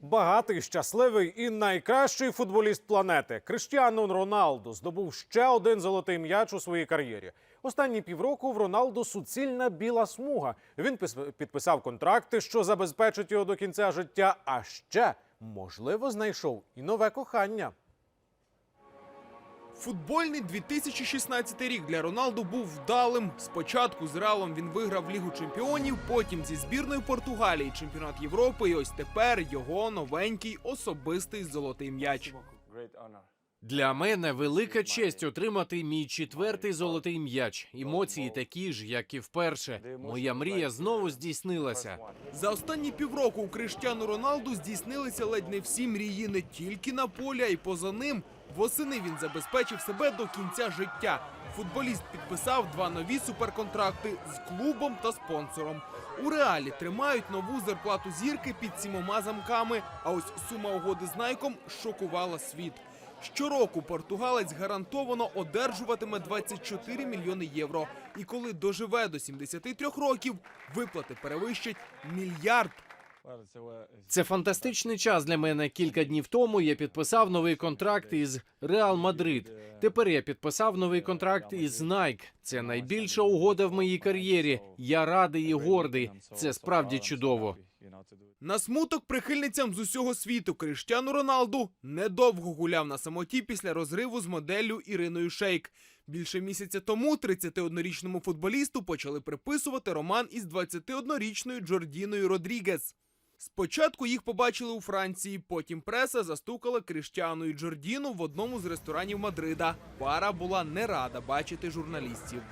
Багатий, щасливий і найкращий футболіст планети Криштіану Роналду здобув ще один золотий м'яч у своїй кар'єрі. Останні півроку в Роналду суцільна біла смуга. Він пис- підписав контракти, що забезпечить його до кінця життя. А ще можливо знайшов і нове кохання. Футбольний 2016 рік для Роналду був вдалим. Спочатку з Реалом він виграв Лігу чемпіонів, потім зі збірною Португалії чемпіонат Європи. І ось тепер його новенький особистий золотий м'яч. Для мене велика честь отримати мій четвертий золотий м'яч. Емоції такі ж, як і вперше. Моя мрія знову здійснилася. За останні півроку у Криштіану Роналду здійснилися ледь не всі мрії не тільки на полі, а й поза ним. Восени він забезпечив себе до кінця життя. Футболіст підписав два нові суперконтракти з клубом та спонсором. У реалі тримають нову зарплату зірки під сімома замками. А ось сума угоди з Найком шокувала світ. Щороку португалець гарантовано одержуватиме 24 мільйони євро. І коли доживе до 73 років, виплати перевищать мільярд. Це фантастичний час для мене. Кілька днів тому я підписав новий контракт із Реал Мадрид. Тепер я підписав новий контракт із Nike. Це найбільша угода в моїй кар'єрі. Я радий і гордий. Це справді чудово. На смуток прихильницям з усього світу Криштіану Роналду недовго гуляв на самоті після розриву з моделлю Іриною Шейк. Більше місяця тому 31-річному футболісту почали приписувати роман із 21-річною Джордіною Родрігес. Спочатку їх побачили у Франції, потім преса застукала Кріштіану і Джордіну в одному з ресторанів Мадрида. Пара була не рада бачити журналістів.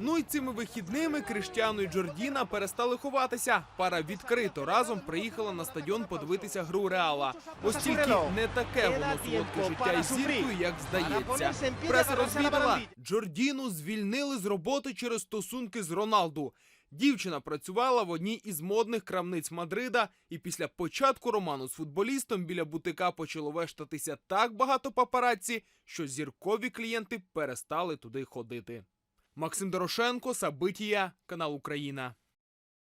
Ну і цими вихідними Криштіану і Джордіна перестали ховатися. Пара відкрито разом приїхала на стадіон подивитися гру Реала. Ось тільки не таке воно солодке життя із зіркою, як здається. Преса розвідала, Джордіну звільнили з роботи через стосунки з Роналду. Дівчина працювала в одній із модних крамниць Мадрида, і після початку роману з футболістом біля бутика почало вештатися так багато папараці, що зіркові клієнти перестали туди ходити. Максим Дорошенко, Сабитія, канал Україна.